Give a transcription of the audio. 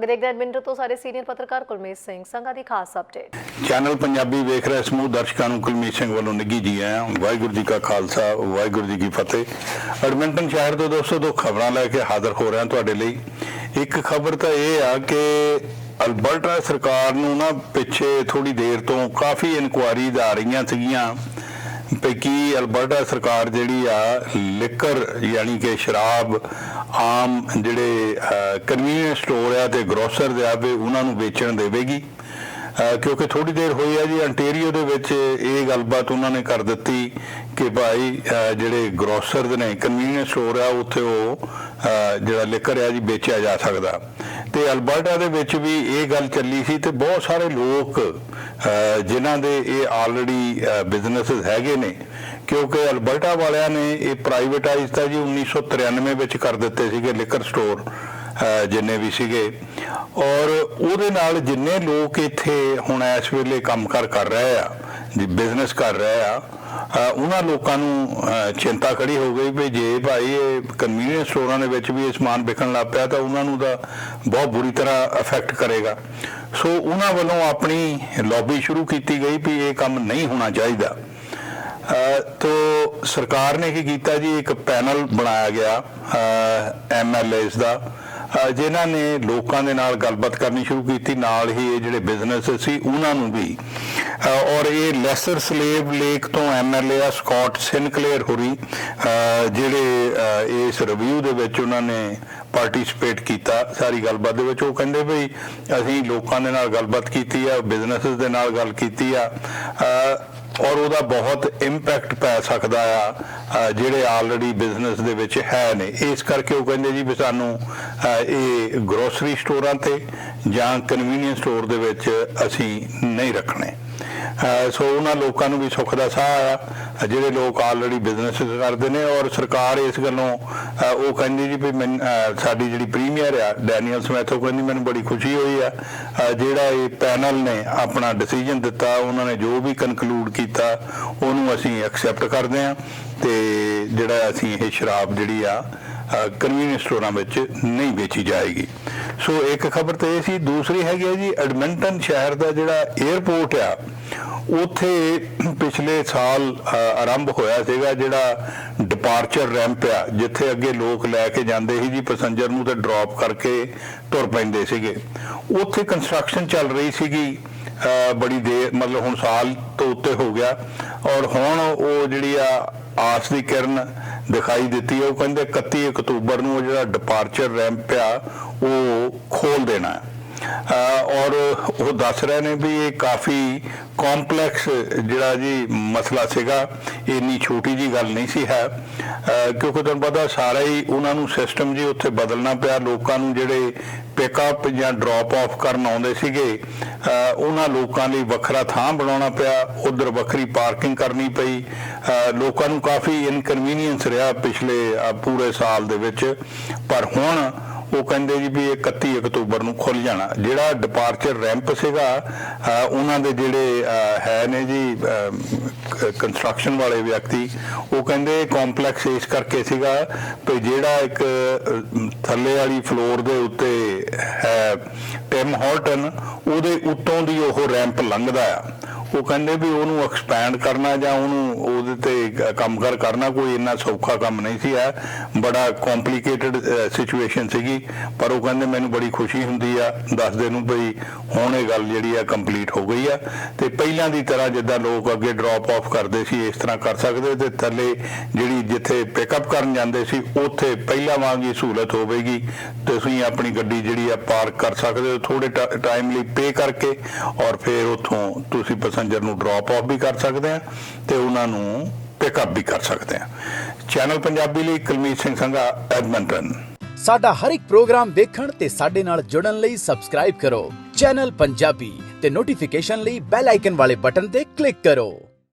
ਅੱਗੇ ਦੇਖਦੇ ਹਾਂ ਐਡਮਿੰਟਨ ਤੋਂ ਸਾਰੇ ਸੀਨੀਅਰ ਪੱਤਰਕਾਰ ਕੁਲਮੀਤ ਸਿੰਘ ਸੰਘਾ ਦੀ ਖਾਸ ਅਪਡੇਟ ਚੈਨਲ ਪੰਜਾਬੀ ਵੇਖ ਰਹੇ ਸਮੂਹ ਦਰਸ਼ਕਾਂ ਨੂੰ ਕੁਲਮੀਤ ਸਿੰਘ ਵੱਲੋਂ ਨਿੱਘੀ ਜੀ ਆਇਆਂ ਵਾਹਿਗੁਰੂ ਜੀ ਕਾ ਖਾਲਸਾ, ਵਾਹਿਗੁਰੂ ਜੀ ਕੀ ਫਤਿਹ। ਐਡਮਿੰਟਨ ਸ਼ਹਿਰ ਤੋਂ ਦੋਸਤੋ ਦੋ ਖਬਰਾਂ ਲੈ ਕੇ ਹਾਜ਼ਰ ਹੋ ਰਿਹਾ ਤੁਹਾਡੇ ਲਈ। ਇੱਕ ਖਬਰ ਤਾਂ ਇਹ ਆ ਕਿ ਅਲਬਰਟਾ ਸਰਕਾਰ ਨੂੰ ਨਾ ਪਿੱਛੇ ਥੋੜੀ ਦੇਰ ਤੋਂ ਕਾਫੀ ਇਨਕੁਆਰੀਜ਼ ਆ ਰਹੀਆਂ ਸੀਗੀਆਂ। ਵੀ ਕੀ ਅਲਬਰਟਾ ਸਰਕਾਰ ਜਿਹੜੀ ਆ, ਲਿਕਰ ਯਾਨੀ ਕਿ ਸ਼ਰਾਬ ਆਮ ਜਿਹੜੇ ਕਨਵੀਨੀਅੰਸ ਸਟੋਰ ਆ ਤੇ ਗਰੋਸਰ ਦੇ ਆਵੇ ਉਹਨਾਂ ਨੂੰ ਵੇਚਣ ਦੇਵੇਗੀ। ਕਿਉਂਕਿ ਥੋੜੀ ਦੇਰ ਹੋਈ ਆ ਜੀ ਅੰਟੇਰੀਓ ਦੇ ਵਿੱਚ ਇਹ ਗੱਲਬਾਤ ਉਹਨਾਂ ਨੇ ਕਰ ਦਿੱਤੀ ਕਿ ਭਾਈ ਜਿਹੜੇ ਗਰੋਸਰ ਦੇ ਨੇ ਕਨਵੀਨੀਅੰਸ ਸਟੋਰ ਆ, ਉੱਥੇ ਉਹ ਜਿਹੜਾ ਲਿਕਰ ਆ ਜੀ, ਵੇਚਿਆ ਜਾ ਸਕਦਾ। ਤੇ ਅਲਬਰਟਾ ਦੇ ਵਿੱਚ ਵੀ ਇਹ ਗੱਲ ਚੱਲੀ ਸੀ ਤੇ ਬਹੁਤ ਸਾਰੇ ਲੋਕ ਅਹ ਜਿਨ੍ਹਾਂ ਦੇ ਇਹ ਆਲਰੇਡੀ ਬਿਜ਼ਨੈਸਸ ਹੈਗੇ ਨੇ, ਕਿਉਂਕਿ ਅਲਬਰਟਾ ਵਾਲਿਆਂ ਨੇ ਇਹ ਪ੍ਰਾਈਵੇਟਾਈਜ਼ ਤਾਂ ਜੀ 1993 ਵਿੱਚ ਕਰ ਦਿੱਤੇ ਸੀਗੇ ਲਿਕਰ ਸਟੋਰ ਜਿੰਨੇ ਵੀ ਸੀਗੇ। ਔਰ ਉਹਦੇ ਨਾਲ ਜਿੰਨੇ ਲੋਕ ਇੱਥੇ ਹੁਣ ਇਸ ਵੇਲੇ ਕੰਮਕਾਰ ਕਰ ਰਹੇ ਆ ਜੀ ਬਿਜ਼ਨਸ ਕਰ ਰਹੇ ਆ ਉਹਨਾਂ ਲੋਕਾਂ ਨੂੰ ਚਿੰਤਾ ਖੜੀ ਹੋ ਗਈ ਵੀ ਜੇ ਭਾਈ ਇਹ ਕਨਵੀਨੀਅੰਸ ਸਟੋਰਾਂ ਦੇ ਵਿੱਚ ਵੀ ਇਹ ਸਮਾਨ ਵਿਕਣ ਲੱਗ ਪਿਆ ਤਾਂ ਉਹਨਾਂ ਨੂੰ ਤਾਂ ਬਹੁਤ ਬੁਰੀ ਤਰ੍ਹਾਂ ਅਫੈਕਟ ਕਰੇਗਾ। ਸੋ ਉਹਨਾਂ ਵੱਲੋਂ ਆਪਣੀ ਲੌਬੀ ਸ਼ੁਰੂ ਕੀਤੀ ਗਈ ਵੀ ਇਹ ਕੰਮ ਨਹੀਂ ਹੋਣਾ ਚਾਹੀਦਾ। ਤੋ ਸਰਕਾਰ ਨੇ ਕੀ ਕੀਤਾ ਜੀ, ਇੱਕ ਪੈਨਲ ਬਣਾਇਆ ਗਿਆ ਐਮਐਲਏਸ ਦਾ। ਜਿਨ੍ਹਾਂ ਨੇ ਲੋਕਾਂ ਦੇ ਨਾਲ ਗੱਲਬਾਤ ਕਰਨੀ ਸ਼ੁਰੂ ਕੀਤੀ, ਨਾਲ ਹੀ ਇਹ ਜਿਹੜੇ ਬਿਜ਼ਨਸ ਸੀ, ਉਹਨਾਂ ਨੂੰ ਵੀ। ਔਰ ਇਹ ਲੈਸਰ ਸਲੇਵ ਲੇਕ ਤੋਂ ਐਮਐਲਏ ਆ ਸਕਾਟ ਸਿਨਕਲੇਅਰ ਹੋਰੀ ਜਿਹੜੇ ਇਸ ਰਿਵਿਊ ਦੇ ਵਿੱਚ ਉਹਨਾਂ ਨੇ ਪਾਰਟਿਸਿਪੇਟ ਕੀਤਾ, ਸਾਰੀ ਗੱਲਬਾਤ ਦੇ ਵਿੱਚ। ਉਹ ਕਹਿੰਦੇ ਵੀ ਅਸੀਂ ਲੋਕਾਂ ਦੇ ਨਾਲ ਗੱਲਬਾਤ ਕੀਤੀ ਆ ਬਿਜ਼ਨੈਸਸ ਦੇ ਨਾਲ ਗੱਲ ਕੀਤੀ ਆ। ਔਰ ਉਹਦਾ ਬਹੁਤ ਇੰਪੈਕਟ ਪੈ ਸਕਦਾ ਆ ਜਿਹੜੇ ਆਲਰੇਡੀ ਬਿਜ਼ਨਸ ਦੇ ਵਿੱਚ ਹੈ ਨੇ। ਇਸ ਕਰਕੇ ਉਹ ਕਹਿੰਦੇ ਜੀ ਵੀ ਸਾਨੂੰ ਇਹ ਗਰੋਸਰੀ ਸਟੋਰਾਂ ਤੇ ਜਾਂ ਕਨਵੀਨੀਅੰਸ ਸਟੋਰ ਦੇ ਵਿੱਚ ਅਸੀਂ ਨਹੀਂ ਰੱਖਣੇ। ਸੋ ਉਹਨਾਂ ਲੋਕਾਂ ਨੂੰ ਵੀ ਸੁੱਖ ਦਾ ਸਾਹ ਆ। ਜਿਹੜੇ ਲੋਕ ਆਲਰੇਡੀ ਬਿਜ਼ਨਸ ਕਰਦੇ ਨੇ ਔਰ ਸਰਕਾਰ ਇਸ ਗੱਲੋਂ ਉਹ ਕਹਿੰਦੀ ਜੀ ਵੀ ਮੈਨ- ਸਾਡੀ ਜਿਹੜੀ ਪ੍ਰੀਮੀਅਰ ਆ ਡੈਨੀਅਲ ਸਮੈਥੋ ਕਹਿੰਦੀ ਮੈਨੂੰ ਬੜੀ ਖੁਸ਼ੀ ਹੋਈ ਆ। ਜਿਹੜਾ ਇਹ ਪੈਨਲ ਨੇ ਆਪਣਾ ਡਿਸੀਜਨ ਦਿੱਤਾ, ਉਹਨਾਂ ਨੇ ਜੋ ਵੀ ਕਨਕਲੂਡ ਕੀਤਾ, ਉਹਨੂੰ ਅਸੀਂ ਐਕਸੈਪਟ ਕਰਦੇ ਆ ਤੇ ਜਿਹੜਾ ਅਸੀਂ ਇਹ ਸ਼ਰਾਬ ਜਿਹੜੀ ਆ ਕਨਵੀਨੀਅੰਸ ਸਟੋਰਾਂ ਵਿੱਚ ਨਹੀਂ ਵੇਚੀ ਜਾਏਗੀ। ਸੋ ਇੱਕ ਖਬਰ ਤੇ ਇਹ ਸੀ, ਦੂਸਰੀ ਹੈਗੀ ਹੈ ਜੀ ਐਡਮਿੰਟਨ ਸ਼ਹਿਰ ਦਾ ਜਿਹੜਾ 에ਅਰਪੋਰਟ ਆ ਉੱਥੇ ਪਿਛਲੇ ਸਾਲ ਆਰੰਭ ਹੋਇਆ ਸੀਗਾ ਜਿਹੜਾ ਡਿਪਾਰਚਰ ਰੈਂਪ ਆ, ਜਿੱਥੇ ਅੱਗੇ ਲੋਕ ਲੈ ਕੇ ਜਾਂਦੇ ਸੀ ਜੀ ਪੈਸੇਂਜਰ ਨੂੰ ਤੇ ਡ੍ਰੌਪ ਕਰਕੇ ਤੁਰ ਪੈਂਦੇ ਸੀਗੇ। ਉੱਥੇ ਕੰਸਟਰਕਸ਼ਨ ਚੱਲ ਰਹੀ ਸੀਗੀ ਬੜੀ ਦੇਰ, ਮਤਲਬ ਹੁਣ ਸਾਲ ਤੋਂ ਉੱਤੇ ਹੋ ਗਿਆ। ਔਰ ਹੁਣ ਉਹ ਜਿਹੜੀ ਆ, ਆਸ ਦੀ ਕਿਰਨ ਦਿਖਾਈ ਦਿੱਤੀ, ਉਹ ਕਹਿੰਦੇ 31 ਅਕਤੂਬਰ ਨੂੰ ਉਹ ਜਿਹੜਾ ਡਿਪਾਰਚਰ ਰੈਂਪ ਆ, ਉਹ ਖੋਲ ਦੇਣਾ। ਔਰ ਉਹ ਦੱਸ ਰਹੇ ਨੇ ਵੀ ਇਹ ਕਾਫੀ ਕੰਪਲੈਕਸ ਜਿਹੜਾ ਜੀ ਮਸਲਾ ਸੀਗਾ, ਇੰਨੀ ਛੋਟੀ ਜੀ ਗੱਲ ਨਹੀਂ ਸੀ ਹੈ। ਕਿਉਂਕਿ ਤੁਹਾਨੂੰ ਪਤਾ ਸਾਰਾ ਹੀ ਉਹਨਾਂ ਨੂੰ ਸਿਸਟਮ ਜੀ ਉੱਥੇ ਬਦਲਣਾ ਪਿਆ, ਲੋਕਾਂ ਨੂੰ ਜਿਹੜੇ ਪਿਕਅਪ ਜਾਂ ਡ੍ਰੌਪ ਆਫ ਕਰਨ ਆਉਂਦੇ ਸੀਗੇ ਉਹਨਾਂ ਲੋਕਾਂ ਲਈ ਵੱਖਰਾ ਥਾਂ ਬਣਾਉਣਾ ਪਿਆ, ਉਧਰ ਵੱਖਰੀ ਪਾਰਕਿੰਗ ਕਰਨੀ ਪਈ। ਲੋਕਾਂ ਨੂੰ ਕਾਫੀ ਇਨਕਨਵੀਨੀਅੰਸ ਰਿਹਾ ਪਿਛਲੇ ਪੂਰੇ ਸਾਲ ਦੇ ਵਿੱਚ। ਪਰ ਹੁਣ ਉਹ ਕਹਿੰਦੇ ਜੀ ਵੀ ਇਹ 31 ਅਕਤੂਬਰ ਨੂੰ ਖੁੱਲ ਜਾਣਾ। ਜਿਹੜਾ ਡਿਪਾਰਚਰ ਰੈਂਪ ਸੀਗਾ ਉਹਨਾਂ ਦੇ ਜਿਹੜੇ ਹੈ ਨੇ ਜੀ ਕੰਸਟਰਕਸ਼ਨ ਵਾਲੇ ਵਿਅਕਤੀ, ਉਹ ਕਹਿੰਦੇ ਕੰਪਲੈਕਸ ਇਸ ਕਰਕੇ ਸੀਗਾ ਕਿ ਜਿਹੜਾ ਇੱਕ ਥੱਲੇ ਵਾਲੀ ਫਲੋਰ ਦੇ ਉੱਤੇ ਹੈ ਟਿਮ ਹਾਰਟਨ ਉਹਦੇ ਉੱਤੋਂ ਦੀ ਉਹ ਰੈਂਪ ਲੰਘਦਾ ਆ। ਉਹ ਕਹਿੰਦੇ ਵੀ ਉਹਨੂੰ ਐਕਸਪੈਂਡ ਕਰਨਾ ਜਾਂ ਉਹਨੂੰ ਉਹਦੇ ਤੇ ਕੰਮ ਕਰ ਕਰਨਾ ਕੋਈ ਇੰਨਾ ਸੌਖਾ ਕੰਮ ਨਹੀਂ ਸੀ ਹੈ ਬੜਾ ਕੰਪਲਿਕੇਟਡ ਸਿਚੁਏਸ਼ਨ ਸੀਗੀ। ਪਰ ਉਹ ਕਹਿੰਦੇ ਮੈਨੂੰ ਬੜੀ ਖੁਸ਼ੀ ਹੁੰਦੀ ਆ ਦੱਸਦੇ ਨੂੰ ਵੀ ਹੁਣ ਇਹ ਗੱਲ ਜਿਹੜੀ ਆ ਕੰਪਲੀਟ ਹੋ ਗਈ ਆ। ਤੇ ਪਹਿਲਾਂ ਦੀ ਤਰ੍ਹਾਂ ਜਿੱਦਾਂ ਲੋਕ ਅੱਗੇ ਡ੍ਰੌਪ ਆਫ ਕਰਦੇ ਸੀ, ਇਸ ਤਰ੍ਹਾਂ ਕਰ ਸਕਦੇ ਤੇ ਥੱਲੇ ਜਿਹੜੀ ਜਿੱਥੇ ਪਿਕਅਪ ਕਰਨ ਜਾਂਦੇ ਸੀ, ਉੱਥੇ ਪਹਿਲਾਂ ਵਾਂਗ ਹੀ ਸਹੂਲਤ ਹੋਵੇਗੀ। ਤੁਸੀਂ ਆਪਣੀ ਗੱਡੀ ਜਿਹੜੀ ਆ ਪਾਰਕ ਕਰ ਸਕਦੇ ਹੋ ਥੋੜੇ ਟਾਈਮ ਲਈ ਪੇ ਕਰਕੇ ਔਰ ਫਿਰ ਉੱਥੋਂ ਤੁਸੀਂ ਪੈਸੇਂਜਰ ਨੂੰ ਡ੍ਰੌਪ ਆਫ ਵੀ ਕਰ ਸਕਦੇ ਆ ਤੇ ਉਹਨਾਂ ਨੂੰ ਪਿਕਅਪ ਵੀ ਕਰ ਸਕਦੇ ਆ ਚੈਨਲ ਪੰਜਾਬੀ ਲਈ ਕੁਲਮੀਤ ਸਿੰਘ ਸੰਘਾ ਐਡਮੰਟਨ ਸਾਡਾ ਹਰ ਇੱਕ ਪ੍ਰੋਗਰਾਮ ਦੇਖਣ ਤੇ ਸਾਡੇ ਨਾਲ ਜੁੜਨ ਲਈ ਸਬਸਕ੍ਰਾਈਬ ਕਰੋ। ਚੈਨਲ ਪੰਜਾਬੀ ਤੇ ਨੋਟੀਫਿਕੇਸ਼ਨ ਲਈ ਬੈਲ ਆਈਕਨ ਵਾਲੇ ਬਟਨ ਤੇ ਕਲਿੱਕ ਕਰੋ।